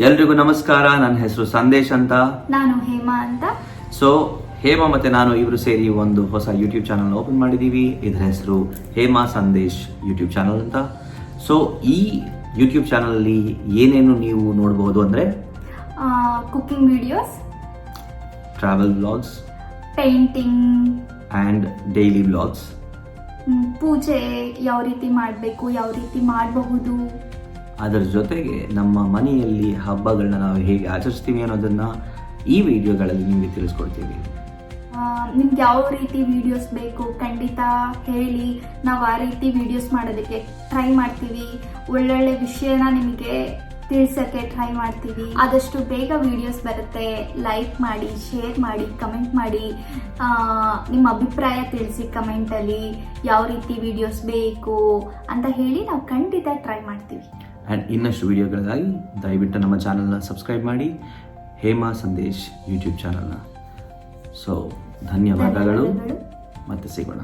ಎಲ್ರಿಗೂ ನಮಸ್ಕಾರ. ನನ್ನ ಹೆಸರು ಸಂದೇಶ್ ಅಂತ. ನಾನು ಹೇಮಾ ಅಂತ. ಸೊ ಹೇಮಾ ಮತ್ತೆ ನಾನು ಇವರು ಸೇರಿ ಒಂದು ಹೊಸ ಯೂಟ್ಯೂಬ್ ಚಾನಲ್ ಓಪನ್ ಮಾಡಿದ್ದೀವಿ ಇದರ ಹೆಸರು ಹೇಮಾ ಸಂದೇಶ್ ಯೂಟ್ಯೂಬ್ ಚಾನಲ್ ಅಂತ. ಸೊ ಈ ಯೂಟ್ಯೂಬ್ ಚಾನಲಲ್ಲಿ ಏನೇನು ನೀವು ನೋಡಬಹುದು ಅಂದರೆ? Cooking videos travel blogs painting and daily blogs ಪೂಜೆ ಯಾವ ರೀತಿ ಮಾಡಬೇಕು ಯಾವ ರೀತಿ ಮಾಡಬಹುದು. ಅದರ ಜೊತೆಗೆ ನಮ್ಮ ಮನೆಯಲ್ಲಿ ಹಬ್ಬಗಳನ್ನ ನಾವು ಹೇಗೆ ಆಚರಿಸ್ತೀವಿ ಅನ್ನೋದನ್ನ ಈ ವಿಡಿಯೋಗಳಲ್ಲಿ ನಿಮಗೆ ತಿಳಿಸ್ಕೊಡ್ತೀವಿ. ನಿಮ್ಗೆ ಯಾವ ರೀತಿ ವಿಡಿಯೋಸ್ ಬೇಕು ಖಂಡಿತ ಹೇಳಿ. ನಾವು ಆ ರೀತಿ ವಿಡಿಯೋಸ್ ಮಾಡೋದಕ್ಕೆ ಟ್ರೈ ಮಾಡ್ತೀವಿ. ಒಳ್ಳೊಳ್ಳೆ ವಿಷಯನ ನಿಮಗೆ ತಿಳಿಸೋಕ್ಕೆ ಟ್ರೈ ಮಾಡ್ತೀವಿ. ಆದಷ್ಟು ಬೇಗ ವಿಡಿಯೋಸ್ ಬರುತ್ತೆ. ಲೈಕ್ ಮಾಡಿ ಶೇರ್ ಮಾಡಿ ಕಮೆಂಟ್ ಮಾಡಿ. ನಿಮ್ಮ ಅಭಿಪ್ರಾಯ ತಿಳಿಸಿ ಕಮೆಂಟಲ್ಲಿ ಯಾವ ರೀತಿ ವಿಡಿಯೋಸ್ ಬೇಕು ಅಂತ ಹೇಳಿ ನಾವು ಖಂಡಿತ ಟ್ರೈ ಮಾಡ್ತೀವಿ. ಆ್ಯಂಡ್ ಇನ್ನಷ್ಟು ವೀಡಿಯೋಗಳಿಗಾಗಿ ದಯವಿಟ್ಟು ನಮ್ಮ ಚಾನಲ್ನ ಸಬ್ಸ್ಕ್ರೈಬ್ ಮಾಡಿ ಹೇಮಾ ಸಂದೇಶ್ ಯೂಟ್ಯೂಬ್ ಚಾನಲ್ನ ಸೊ ಧನ್ಯವಾದಗಳು. ಮತ್ತೆ ಸಿಗೋಣ.